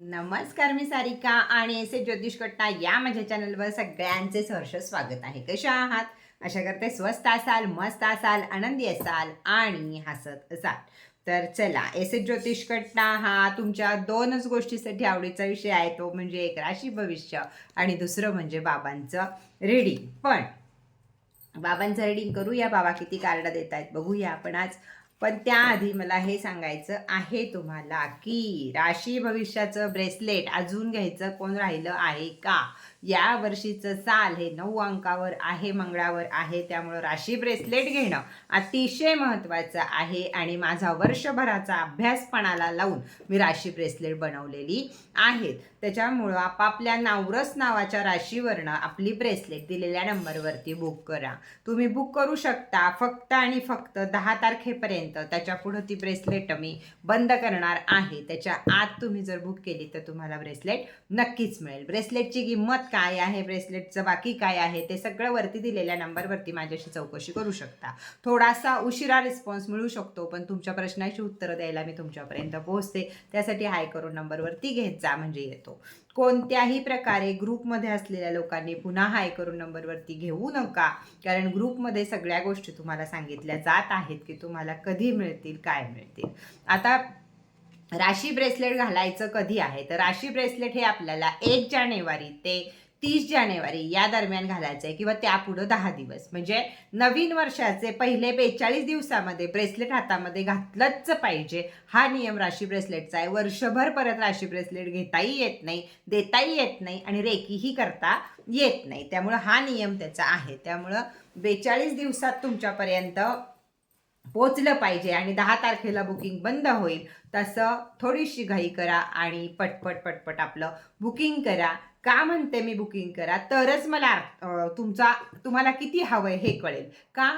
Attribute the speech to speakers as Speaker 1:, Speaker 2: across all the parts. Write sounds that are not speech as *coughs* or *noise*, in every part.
Speaker 1: नमस्कार मी सारिका आणि S A ज्योतिष कट्टा या माझ्या चॅनलवर सगळ्यांचे हर्ष स्वागत आहे. कशा आहात? अशा करते स्वस्त असाल मस्त असाल आनंदी असाल आणि हसत असाल. तर चला एस एस ज्योतिष कट्टा हा तुमच्या दोनच गोष्टीसाठी आवडीचा विषय आहे. तो म्हणजे एक राशी भविष्य आणि दुसरं म्हणजे बाबांचं रीडिंग पण बाबांचं रीडिंग करूया. बाबा किती कार्ड देत आहेत बघूया आपण आज. पण त्याआधी मला हे सांगायचं आहे तुम्हाला की राशी भविष्याचं ब्रेसलेट अजून घ्यायचं कोण राहिलं आहे का? या वर्षीचं साल हे नऊ अंकावर आहे मंगळावर आहे. त्यामुळं राशी ब्रेसलेट घेणं अतिशय महत्त्वाचं आहे आणि माझा वर्षभराचा अभ्यासपणाला लावून मी राशी ब्रेसलेट बनवलेली आहेत. त्याच्यामुळं आपापल्या नावरस नावाच्या राशीवरनं आपली ब्रेसलेट दिलेल्या नंबरवरती बुक करा. तुम्ही बुक करू शकता फक्त आणि फक्त दहा तारखेपर्यंत त्याच्या पुढं ती ब्रेसलेट मी बंद करणार आहे. त्याच्या आत तुम्ही जर बुक केली तर तुम्हाला ब्रेसलेट नक्कीच मिळेल. ब्रेसलेटची किंमत काय आहे ब्रेसलेटचं बाकी काय आहे? ते सगळं वरती दिलेल्या नंबरवरती माझ्याशी चौकशी करू शकता. थोडासा उशिरा रिस्पॉन्स मिळू शकतो पण तुमच्या प्रश्नाची उत्तरं द्यायला मी तुमच्यापर्यंत पोहोचते. त्यासाठी हाय करून नंबरवरती घेत जा म्हणजे येतो. कोणत्याही प्रकारे ग्रुपमध्ये असलेल्या लोकांनी पुन्हा हाय करून नंबरवरती घेऊ नका कारण ग्रुपमध्ये सगळ्या गोष्टी तुम्हाला सांगितल्या जात आहेत की तुम्हाला कधी मिळतील काय मिळतील. आता राशी ब्रेसलेट घालायचं कधी आहे? तर राशी ब्रेसलेट हे आपल्याला एक जानेवारी ते तीस जानेवारी या दरम्यान घालायचं आहे किंवा त्यापुढं दहा दिवस. म्हणजे नवीन वर्षाचे पहिले बेचाळीस दिवसामध्ये ब्रेसलेट हातामध्ये घातलंच पाहिजे. हा नियम राशी ब्रेसलेटचा आहे. वर्षभर परत राशी ब्रेसलेट घेताही येत नाही देताही येत नाही आणि रेकीही करता येत नाही. त्यामुळं हा नियम त्याचा आहे. त्यामुळं बेचाळीस दिवसात तुमच्यापर्यंत पोचलं पाहिजे आणि दहा तारखेला बुकिंग बंद होईल तसं थोडीशी घाई करा आणि पटपट पटपट आपलं बुकिंग करा. का म्हणते मी बुकिंग करा? तरच मला तुमचा तुम्हाला किती हवंय हे कळेल. का?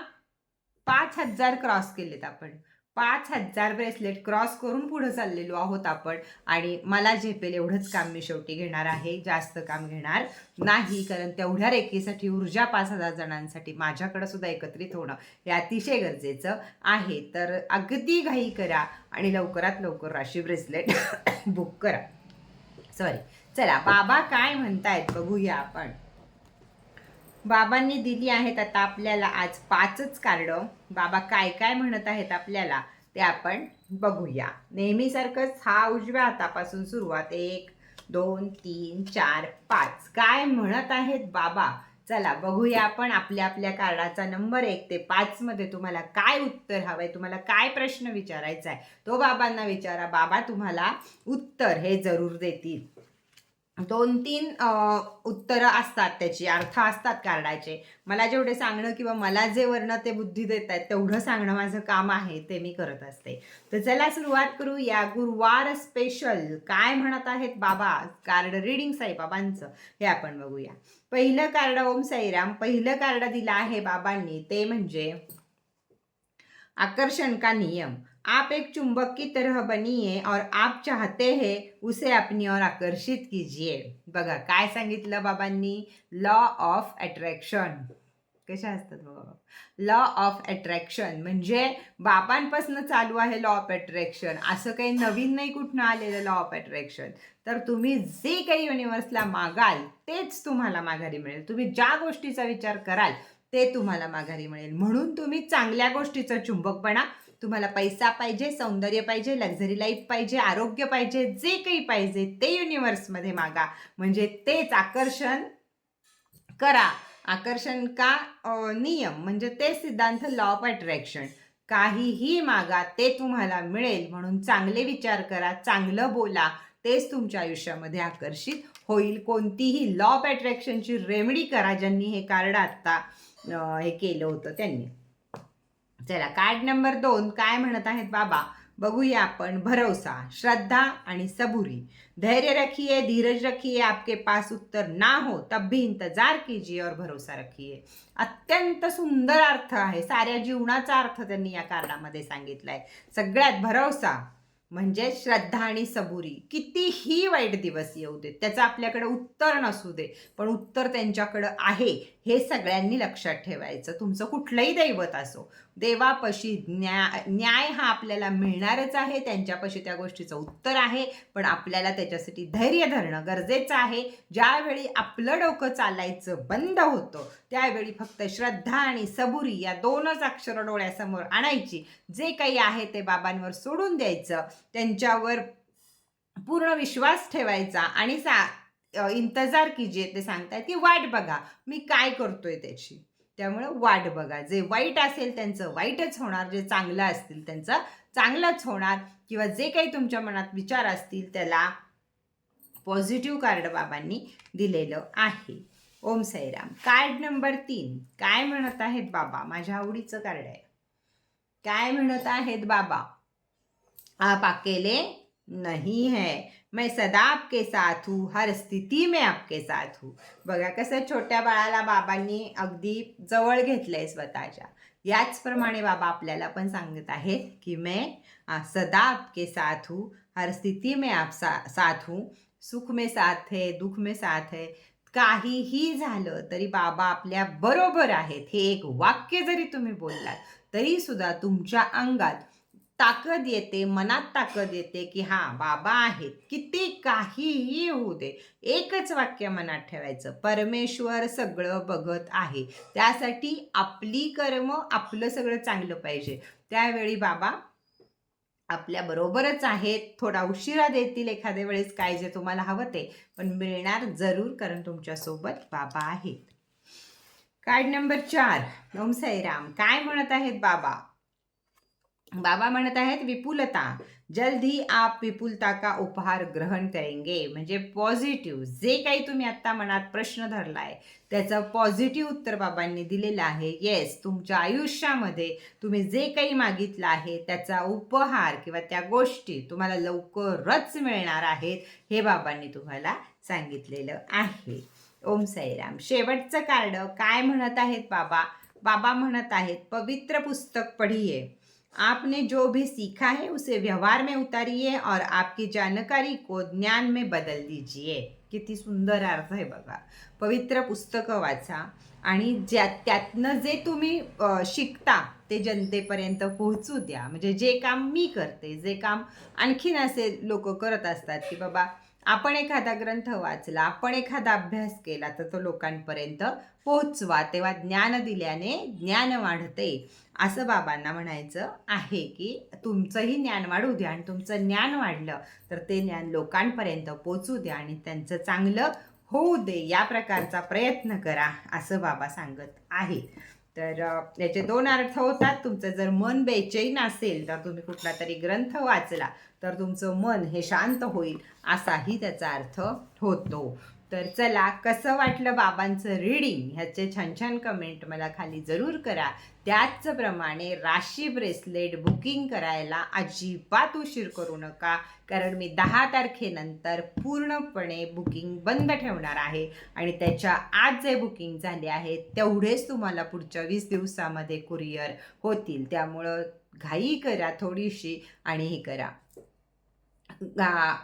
Speaker 1: पाच हजार क्रॉस केलेत आपण. पाच हजार ब्रेसलेट क्रॉस करून पुढं चाललेलो आहोत आपण. आणि मला झेपेल एवढंच काम मी शेवटी घेणार आहे. जास्त काम घेणार नाही कारण तेवढ्या रेखीसाठी ऊर्जा पाच हजार जणांसाठी माझ्याकडं सुद्धा एकत्रित होणं हे अतिशय गरजेचं आहे. तर अगदी घाई करा आणि लवकरात लवकर राशी ब्रेसलेट *coughs* बुक करा. सॉरी. चला बाबा काय म्हणतायत बघूया आपण. बाबांनी दिली आहेत आता आपल्याला आज पाचच कार्ड. बाबा काय काय म्हणत आहेत आपल्याला ते आपण बघूया. नेहमीसारखंच हा उजव्या हातापासून सुरुवात. एक दोन तीन चार पाच. काय म्हणत आहेत बाबा? चला बघूया आपण आपल्या आपल्या कार्डाचा नंबर एक ते पाचमध्ये तुम्हाला काय उत्तर हवंय तुम्हाला काय प्रश्न विचारायचा आहे तो बाबांना विचारा. बाबा तुम्हाला उत्तर हे जरूर देतील. दोन तीन उत्तरं असतात त्याची अर्थ असतात कार्डाचे मला जेवढे सांगणं किंवा मला जे वर्ण ते बुद्धी देत आहेत तेवढं सांगणं माझं काम आहे ते मी करत असते. तर चला सुरुवात करू या गुरुवार स्पेशल काय म्हणत आहेत बाबा? कार्ड रिडिंग साईबाबांचं. हे आपण बघूया. पहिलं कार्ड ओम साईराम. पहिलं कार्ड दिलं आहे बाबांनी ते म्हणजे आकर्षण का नियम? आप एक चुंबक की तरह बनिए और आप चाहते हैं उसे अपनी ओर आकर्षित कीजिए। बघा काय सांगितलं बाबांनी? लॉ ऑफ अट्रॅक्शन कशा असतात बघा लॉ ऑफ अट्रॅक्शन म्हणजे बापांपासून चालू आहे लॉ ऑफ अट्रॅक्शन असं काही नवीन नाही कुठनं आलेलं लॉ ऑफ अट्रॅक्शन तर तुम्ही जे काही युनिव्हर्सला मागाल तेच तुम्हाला माघारी मिळेल. तुम्ही ज्या गोष्टीचा विचार कराल ते तुम्हाला माघारी मिळेल. म्हणून तुम्ही चांगल्या गोष्टीचं चुंबक बना तुम्हाला पैसा पाहिजे सौंदर्य पाहिजे लक्झरी लाईफ पाहिजे आरोग्य पाहिजे जे काही पाहिजे ते युनिव्हर्समध्ये मागा. म्हणजे तेच आकर्षण करा. आकर्षण का? नियम. म्हणजे ते सिद्धांत लॉ ऑफ अट्रॅक्शन काहीही मागा ते तुम्हाला मिळेल. म्हणून चांगले विचार करा चांगलं बोला. तेच तुमच्या आयुष्यामध्ये आकर्षित होईल. कोणतीही लॉ ऑफ अट्रॅक्शनची रेमेडी करा ज्यांनी हे कार्ड आत्ता हे केलं होतं त्यांनी. चला कार्ड नंबर दोन काय म्हणत आहेत बाबा? बघूया आपण. भरोसा श्रद्धा आणि सबुरी. धैर्य रखिए धीरज रखिए आपके पास उत्तर ना हो तब भी इंतजार कीजिए और भरोसा रखिए. अत्यंत सुंदर अर्थ आहे. साऱ्या जीवनाचा अर्थ त्यांनी या कार्डामध्ये सांगितलाय. सगळ्यात भरोसा म्हणजे श्रद्धा आणि सबुरी. कितीही वाईट दिवस येऊ देत त्याचं आपल्याकडे उत्तर नसू दे पण उत्तर त्यांच्याकडं आहे. हे सगळ्यांनी लक्षात ठेवायचं. तुमचं कुठलंही दैवत असो देवापशी न्या न्याय हा आपल्याला मिळणारच आहे त्यांच्यापाशी त्या गोष्टीचं उत्तर आहे पण आपल्याला त्याच्यासाठी धैर्य धरणं गरजेचं आहे. ज्यावेळी आपलं डोकं चालायचं बंद होतं त्यावेळी फक्त श्रद्धा आणि सबुरी या दोनच अक्षर डोळ्यासमोर आणायची. जे काही आहे ते बाबांवर सोडून द्यायचं. त्यांच्यावर पूर्ण विश्वास ठेवायचा आणि सा इंतजार कीजिए ते सांगताय की वाट बघा मी काय करतोय त्याची. त्यामुळं वाट बघा. जे वाईट असेल त्यांचं वाईटच होणार जे चांगलं असतील त्यांचं चांगलंच होणार. किंवा जे काही तुमच्या मनात विचार असतील त्याला पॉझिटिव्ह कार्ड बाबांनी दिलेलं आहे. ओम साईराम. कार्ड नंबर तीन. काय म्हणत आहेत बाबा? माझ्या आवडीचं कार्ड आहे. काय म्हणत आहेत बाबा? आप अकेले नहीं है। मैं सदा आपके साथ हूँ हर स्थिती में आपके साथ हूँ। बघा कसं छोट्या बाळाला बाबांनी अगदी जवळ घेतलंय स्वतःच्या याचप्रमाणे बाबा आपल्याला पण सांगत आहेत की मैं सदा आपके साथ हूँ हर स्थिती में आप सा साथ हूँ. सुख में साथ है दुःख में साथ है. काहीही झालं तरी बाबा आपल्या बरोबर आहेत. हे एक वाक्य जरी तुम्ही बोललात तरी सुद्धा तुमच्या अंगात ताकद येते मनात ताकद येते की हां बाबा आहेत. किती काहीही होऊ दे. एकच वाक्य मनात ठेवायचं परमेश्वर सगळं बघत आहे. त्यासाठी आपली कर्म आपलं सगळं चांगलं पाहिजे. त्यावेळी बाबा आपल्या बरोबरच आहेत. थोडा उशिरा देतील एखाद्या वेळेस काय जे तुम्हाला हवं ते. पण मिळणार जरूर कारण तुमच्यासोबत बाबा आहेत. कार्ड नंबर चार. ओम साईराम. काय म्हणत आहेत बाबा? बाबा म्हणत आहेत विपुलता जल्दी आप विपुलता का उपहार ग्रहण करेंगे? म्हणजे पॉझिटिव्ह जे काही तुम्ही आत्ता मनात प्रश्न धरलाय त्याचं पॉझिटिव्ह उत्तर बाबांनी दिलेलं आहे. येस तुमच्या आयुष्यामध्ये तुम्ही जे काही मागितलं आहे त्याचा उपहार किंवा त्या गोष्टी तुम्हाला लवकरच मिळणार आहेत हे बाबांनी तुम्हाला सांगितलेलं आहे. ओम साईराम. शेवटचं कार्ड काय म्हणत आहेत बाबा? बाबा म्हणत आहेत पवित्र पुस्तक पढिये. आपने जो भी सीखा है उसे व्यवहार में उतारिए और आपकी जानकारी को ज्ञान में बदल दीजिए। किती सुंदर अर्थ आहे बघा. पवित्र पुस्तकं वाचा आणि ज्या त्यातनं जे तुम्ही शिकता ते जनतेपर्यंत पोहोचू द्या. म्हणजे जे काम मी करते जे काम आणखीन असे लोक करत असतात की बाबा आपण एखादा ग्रंथ वाचला आपण एखादा अभ्यास केला तर तो लोकांपर्यंत पोहोचवा. तेव्हा ज्ञान दिल्याने ज्ञान वाढते. असं बाबांना म्हणायचं आहे की तुमचंही ज्ञान वाढू द्या आणि तुमचं ज्ञान वाढलं तर ते ज्ञान लोकांपर्यंत पोचू द्या आणि त्यांचं चांगलं होऊ दे. या प्रकारचा प्रयत्न करा असं बाबा सांगत आहेत. तर याचे दोन अर्थ होतात. तुमचं जर मन बेचैन असेल तर तुम्ही कुठला तरी ग्रंथ वाचला तर तुमचं मन हे शांत होईल असाही त्याचा अर्थ होतो. तर चला कसं वाटलं बाबांचं रीडिंग ह्याचे छान छान कमेंट मला खाली जरूर करा. त्याचप्रमाणे राशी ब्रेसलेट बुकिंग करायला अजिबात उशीर करू नका कारण मी दहा तारखेनंतर पूर्णपणे बुकिंग बंद ठेवणार आहे आणि त्याच्या आज जे बुकिंग झाले आहे तेवढेच तुम्हाला पुढच्या वीस दिवसामध्ये कुरिअर होतील. त्यामुळं घाई करा थोडीशी आणि हे करा. गा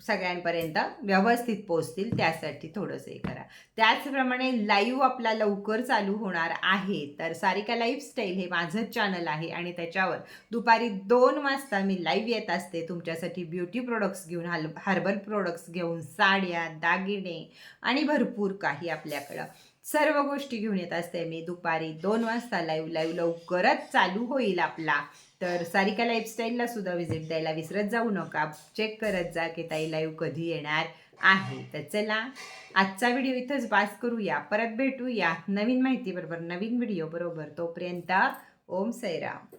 Speaker 1: सगळ्यांपर्यंत व्यवस्थित पोचतील त्यासाठी थोडंसं हे करा. त्याचप्रमाणे लाईव्ह आपला लवकर चालू होणार आहे तर सारिका लाईफस्टाईल हे माझंच चॅनल आहे आणि त्याच्यावर दुपारी दोन वाजता मी लाईव्ह येत असते. तुमच्यासाठी ब्युटी प्रोडक्ट्स घेऊन हल हर्बल प्रोडक्ट्स घेऊन साड्या दागिने आणि भरपूर काही आपल्याकडं. सर्व गोष्टी घेऊन येत असते मी. दुपारी दोन वाजता लाईव्ह लाईव्ह लवकरच चालू होईल आपला. तर सारिका लाईफस्टाईलला सुद्धा व्हिजिट द्यायला विसरत जाऊ नका. चेक करत जा की ताई लाईव्ह कधी येणार आहे. तर चला आजचा व्हिडिओ इथंच पास करूया. परत भेटूया नवीन माहितीबरोबर नवीन व्हिडिओ बरोबर. तोपर्यंत ओम सैराम.